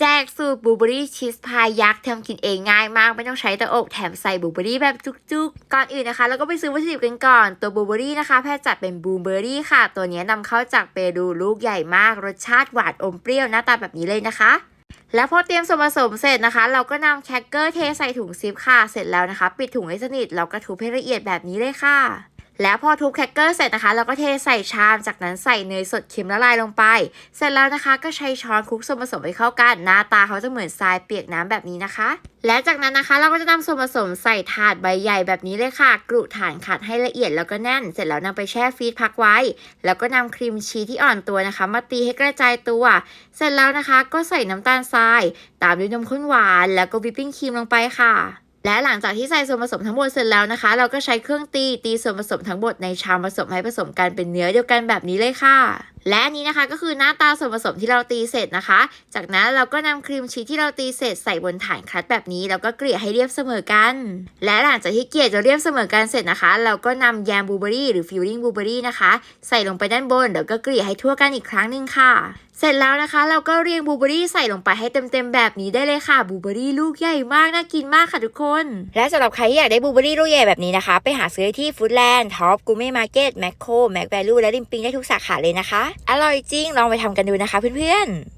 แจกสูตรบลูเบอรี่ชีสพายยักษ์ทำกินเองง่ายมาก ไม่ต้องใช้เตาอบแถมใส่บลูเบอรี่แบบจุกๆ ก่อนอื่นนะคะ เราก็ไปซื้อวัตถุดิบกันก่อน ตัวบลูเบอรี่นะคะ แพทย์จัดเป็นบลูเบอรี่ค่ะ ตัวนี้นำเข้าจากเปรูลูกใหญ่มาก รสชาติหวานอมเปรี้ยวหน้าตาแบบนี้เลยนะคะ แล้วพอเตรียมส่วนผสมเสร็จนะคะ เราก็นำแครกเกอร์เทใส่ถุงซิปค่ะ เสร็จแล้วนะคะ ปิดถุงให้สนิทแล้วก็ทุบให้ละเอียดแบบนี้เลยค่ะ แล้วพอทุบแครกเกอร์เสร็จนะคะ เราก็เทใส่ชาม จากนั้นใส่เนยสดเค็มละลายลงไป เสร็จแล้วนะคะก็ใช้ช้อนคลุกส่วนผสมให้เข้ากัน หน้าตาเขาจะเหมือนทรายเปียกน้ำแบบนี้นะคะ และจากนั้นนะคะเราก็จะนำส่วนผสมใส่ถาดใบใหญ่แบบนี้เลยค่ะ กรุฐานขัดให้ละเอียดแล้วก็แน่น เสร็จแล้วนำไปแช่ฟรีซพักไว้ แล้วก็นำครีมชีสที่อ่อนตัวนะคะ มาตีให้กระจายตัว เสร็จแล้วนะคะก็ใส่น้ำตาลทราย ตามด้วยนมข้นหวาน แล้วก็วิปปิ้งครีมลงไปค่ะ และหลังจากที่ใส่ส่วนผสมทั้งหมดเสร็จแล้วนะคะ เราก็ใช้เครื่องตีตีส่วนผสมทั้งหมดในชามผสมให้ผสมกันเป็นเนื้อเดียวกันแบบนี้เลยค่ะ และอันนี้นะคะก็คือหน้าตาส่วนผสมที่เราตีเสร็จนะคะ จากนั้นเราก็นำครีมชีสที่เราตีเสร็จใส่บนฐานคลัดแบบนี้ แล้วก็เกลี่ยให้เรียบเสมอกัน และหลังจากที่เกลี่ยจนเรียบเสมอกันเสร็จนะคะ เราก็นำแยมบลูเบอรี่หรือฟิลลิ่งบลูเบอรี่นะคะ ใส่ลงไปด้านบนแล้วก็เกลี่ยให้ทั่วกันอีกครั้งหนึ่งค่ะเสร็จแล้วนะคะ เราก็เรียงบลูเบอรี่ใส่ลงไปให้เต็มๆแบบนี้ได้เลยค่ะบลูเบอรี่ลูกใหญ่มากน่ากินมากค่ะทุกคน และสำหรับใครที่อยากได้บลูเบอรี่ลูกใหญ่แบบนี้นะคะ ไปหาซื้อได้ที่ฟู้ดแลนด์ท็อปกูเม่มาร์เก็ตแมคโครแมคแวลูและริมปิงได้ทุกสาขาเลยนะคะอร่อยจริงลองไปทำกันดูนะคะเพื่อนๆ